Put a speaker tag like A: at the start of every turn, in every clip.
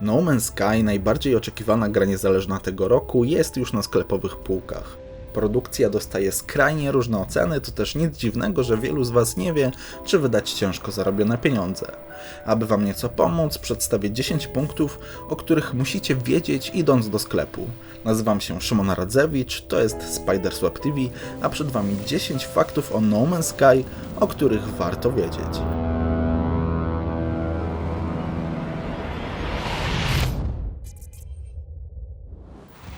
A: No Man's Sky, najbardziej oczekiwana gra niezależna tego roku, jest już na sklepowych półkach. Produkcja dostaje skrajnie różne oceny, to też nic dziwnego, że wielu z Was nie wie, czy wydać ciężko zarobione pieniądze. Aby Wam nieco pomóc, przedstawię 10 punktów, o których musicie wiedzieć idąc do sklepu. Nazywam się Szymon Radzewicz, to jest Spidersweb TV, a przed Wami 10 faktów o No Man's Sky, o których warto wiedzieć.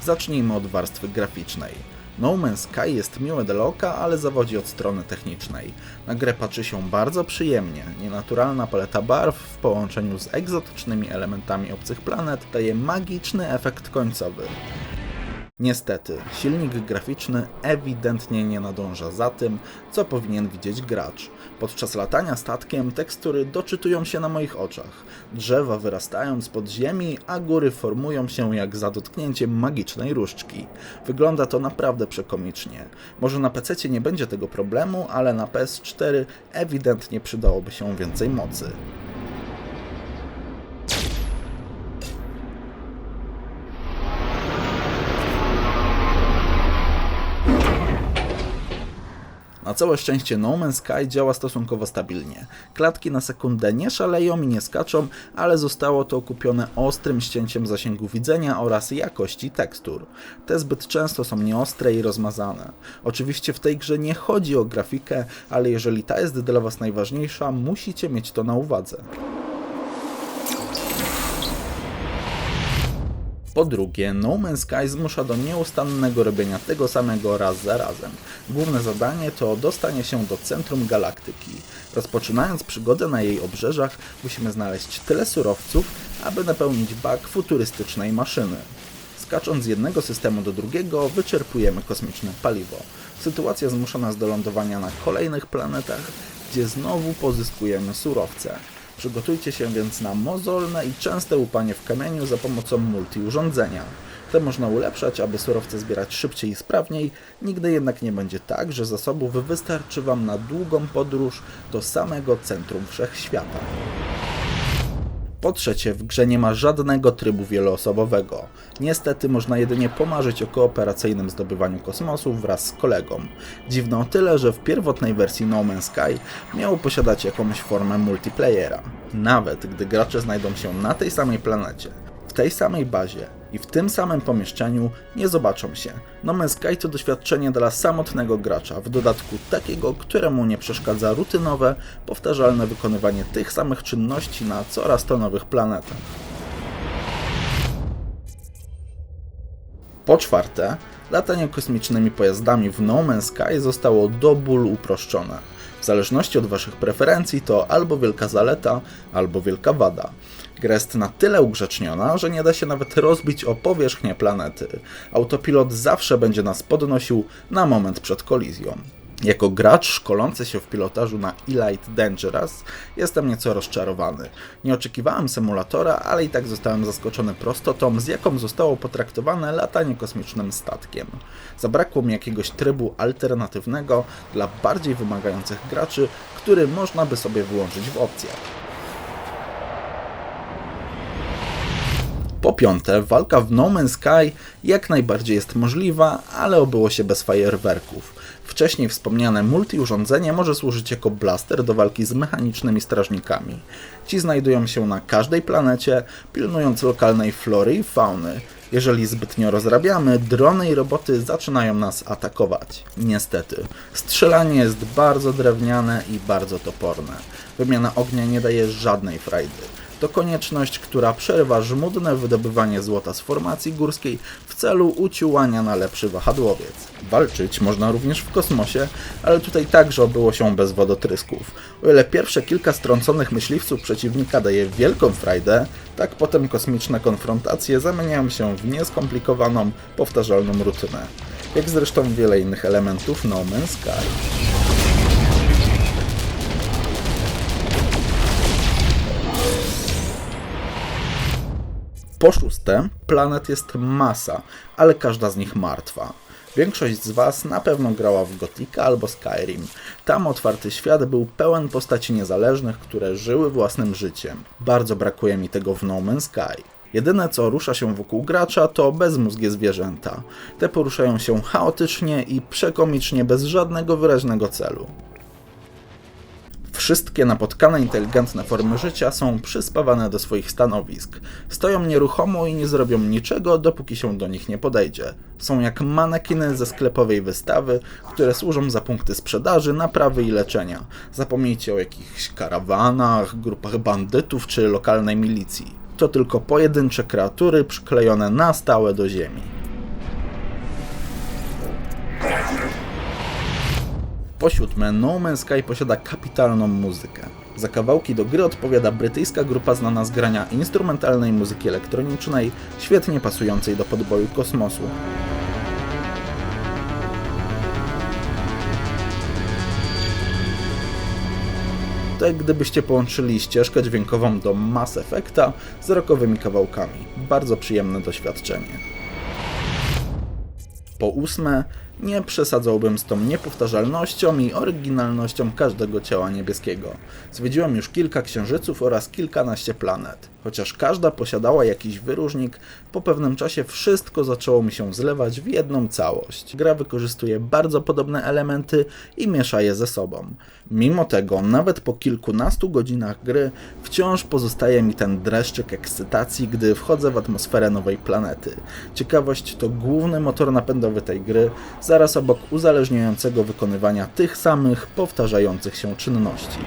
A: Zacznijmy od warstwy graficznej. No Man's Sky jest miłe do oka, ale zawodzi od strony technicznej. Na grę patrzy się bardzo przyjemnie. Nienaturalna paleta barw w połączeniu z egzotycznymi elementami obcych planet daje magiczny efekt końcowy. Niestety, silnik graficzny ewidentnie nie nadąża za tym, co powinien widzieć gracz. Podczas latania statkiem tekstury doczytują się na moich oczach. Drzewa wyrastają z pod ziemi, a góry formują się jak za dotknięciem magicznej różdżki. Wygląda to naprawdę przekomicznie. Może na PC nie będzie tego problemu, ale na PS4 ewidentnie przydałoby się więcej mocy. Na całe szczęście No Man's Sky działa stosunkowo stabilnie. Klatki na sekundę nie szaleją i nie skaczą, ale zostało to okupione ostrym ścięciem zasięgu widzenia oraz jakości tekstur. Te zbyt często są nieostre i rozmazane. Oczywiście w tej grze nie chodzi o grafikę, ale jeżeli ta jest dla Was najważniejsza, musicie mieć to na uwadze. Po drugie, No Man's Sky zmusza do nieustannego robienia tego samego raz za razem. Główne zadanie to dostanie się do centrum galaktyki. Rozpoczynając przygodę na jej obrzeżach, musimy znaleźć tyle surowców, aby napełnić bak futurystycznej maszyny. Skacząc z jednego systemu do drugiego, wyczerpujemy kosmiczne paliwo. Sytuacja zmusza nas do lądowania na kolejnych planetach, gdzie znowu pozyskujemy surowce. Przygotujcie się więc na mozolne i częste łupanie w kamieniu za pomocą multi-urządzenia. Te można ulepszać, aby surowce zbierać szybciej i sprawniej, nigdy jednak nie będzie tak, że zasobów wystarczy Wam na długą podróż do samego centrum wszechświata. Po trzecie, w grze nie ma żadnego trybu wieloosobowego. Niestety można jedynie pomarzyć o kooperacyjnym zdobywaniu kosmosu wraz z kolegą. Dziwne o tyle, że w pierwotnej wersji No Man's Sky miało posiadać jakąś formę multiplayera. Nawet gdy gracze znajdą się na tej samej planecie, tej samej bazie i w tym samym pomieszczeniu nie zobaczą się. No Man's Sky to doświadczenie dla samotnego gracza, w dodatku takiego, któremu nie przeszkadza rutynowe, powtarzalne wykonywanie tych samych czynności na coraz to nowych planetach. Po czwarte, latanie kosmicznymi pojazdami w No Man's Sky zostało do bólu uproszczone. W zależności od Waszych preferencji to albo wielka zaleta, albo wielka wada. Gra jest na tyle ugrzeczniona, że nie da się nawet rozbić o powierzchnię planety. Autopilot zawsze będzie nas podnosił na moment przed kolizją. Jako gracz szkolący się w pilotażu na Elite Dangerous jestem nieco rozczarowany. Nie oczekiwałem symulatora, ale i tak zostałem zaskoczony prostotą, z jaką zostało potraktowane latanie kosmicznym statkiem. Zabrakło mi jakiegoś trybu alternatywnego dla bardziej wymagających graczy, który można by sobie wyłączyć w opcjach. Piąte, walka w No Man's Sky jak najbardziej jest możliwa, ale obyło się bez fajerwerków. Wcześniej wspomniane multi-urządzenie może służyć jako blaster do walki z mechanicznymi strażnikami. Ci znajdują się na każdej planecie, pilnując lokalnej flory i fauny. Jeżeli zbytnio rozrabiamy, drony i roboty zaczynają nas atakować. Niestety, strzelanie jest bardzo drewniane i bardzo toporne. Wymiana ognia nie daje żadnej frajdy. To konieczność, która przerywa żmudne wydobywanie złota z formacji górskiej w celu uciłania na lepszy wahadłowiec. Walczyć można również w kosmosie, ale tutaj także obyło się bez wodotrysków. O ile pierwsze kilka strąconych myśliwców przeciwnika daje wielką frajdę, tak potem kosmiczne konfrontacje zamieniają się w nieskomplikowaną, powtarzalną rutynę. Jak zresztą wiele innych elementów No Man's Sky. Po szóste, planet jest masa, ale każda z nich martwa. Większość z Was na pewno grała w Gotika albo Skyrim. Tam otwarty świat był pełen postaci niezależnych, które żyły własnym życiem. Bardzo brakuje mi tego w No Man's Sky. Jedyne co rusza się wokół gracza to bezmózgie zwierzęta. Te poruszają się chaotycznie i przekomicznie bez żadnego wyraźnego celu. Wszystkie napotkane inteligentne formy życia są przyspawane do swoich stanowisk. Stoją nieruchomo i nie zrobią niczego, dopóki się do nich nie podejdzie. Są jak manekiny ze sklepowej wystawy, które służą za punkty sprzedaży, naprawy i leczenia. Zapomnijcie o jakichś karawanach, grupach bandytów czy lokalnej milicji. To tylko pojedyncze kreatury przyklejone na stałe do ziemi. Po siódme, No Man's Sky posiada kapitalną muzykę. Za kawałki do gry odpowiada brytyjska grupa znana z grania instrumentalnej muzyki elektronicznej, świetnie pasującej do podboju kosmosu. To jak gdybyście połączyli ścieżkę dźwiękową do Mass Effecta z rockowymi kawałkami. Bardzo przyjemne doświadczenie. Po ósme, nie przesadzałbym z tą niepowtarzalnością i oryginalnością każdego ciała niebieskiego. Zwiedziłem już kilka księżyców oraz kilkanaście planet. Chociaż każda posiadała jakiś wyróżnik, po pewnym czasie wszystko zaczęło mi się zlewać w jedną całość. Gra wykorzystuje bardzo podobne elementy i miesza je ze sobą. Mimo tego, nawet po kilkunastu godzinach gry, wciąż pozostaje mi ten dreszczyk ekscytacji, gdy wchodzę w atmosferę nowej planety. Ciekawość to główny motor napędowy tej gry, zaraz obok uzależniającego wykonywania tych samych, powtarzających się czynności.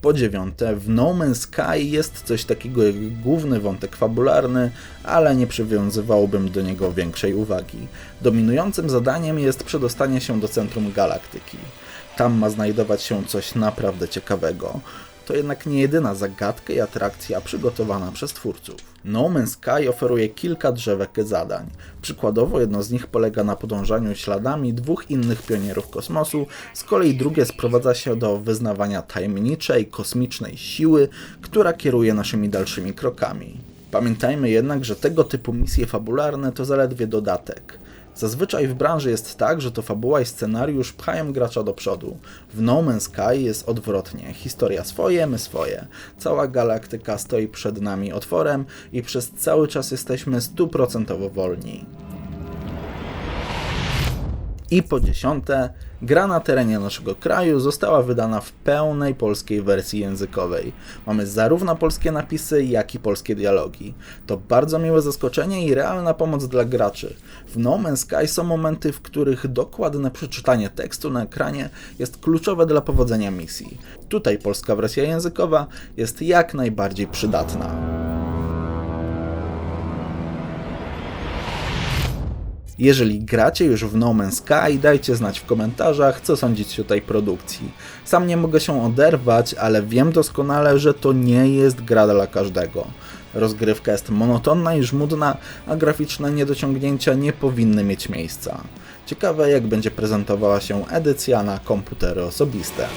A: Po dziewiąte, w No Man's Sky jest coś takiego jak główny wątek fabularny, ale nie przywiązywałbym do niego większej uwagi. Dominującym zadaniem jest przedostanie się do centrum galaktyki. Tam ma znajdować się coś naprawdę ciekawego to jednak nie jedyna zagadka i atrakcja przygotowana przez twórców. No Man's Sky oferuje kilka drzewek zadań. Przykładowo jedno z nich polega na podążaniu śladami dwóch innych pionierów kosmosu, z kolei drugie sprowadza się do wyznawania tajemniczej, kosmicznej siły, która kieruje naszymi dalszymi krokami. Pamiętajmy jednak, że tego typu misje fabularne to zaledwie dodatek. Zazwyczaj w branży jest tak, że to fabuła i scenariusz pchają gracza do przodu. W No Man's Sky jest odwrotnie. Historia swoje, my swoje. Cała galaktyka stoi przed nami otworem i przez cały czas jesteśmy stuprocentowo wolni. I po dziesiąte, gra na terenie naszego kraju została wydana w pełnej polskiej wersji językowej. Mamy zarówno polskie napisy, jak i polskie dialogi. To bardzo miłe zaskoczenie i realna pomoc dla graczy. W No Man's Sky są momenty, w których dokładne przeczytanie tekstu na ekranie jest kluczowe dla powodzenia misji. Tutaj polska wersja językowa jest jak najbardziej przydatna. Jeżeli gracie już w No Man's Sky, dajcie znać w komentarzach, co sądzicie o tej produkcji. Sam nie mogę się oderwać, ale wiem doskonale, że to nie jest gra dla każdego. Rozgrywka jest monotonna i żmudna, a graficzne niedociągnięcia nie powinny mieć miejsca. Ciekawe jak będzie prezentowała się edycja na komputery osobiste.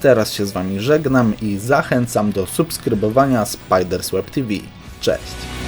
A: Teraz się z Wami żegnam i zachęcam do subskrybowania Spiders Web TV. Cześć!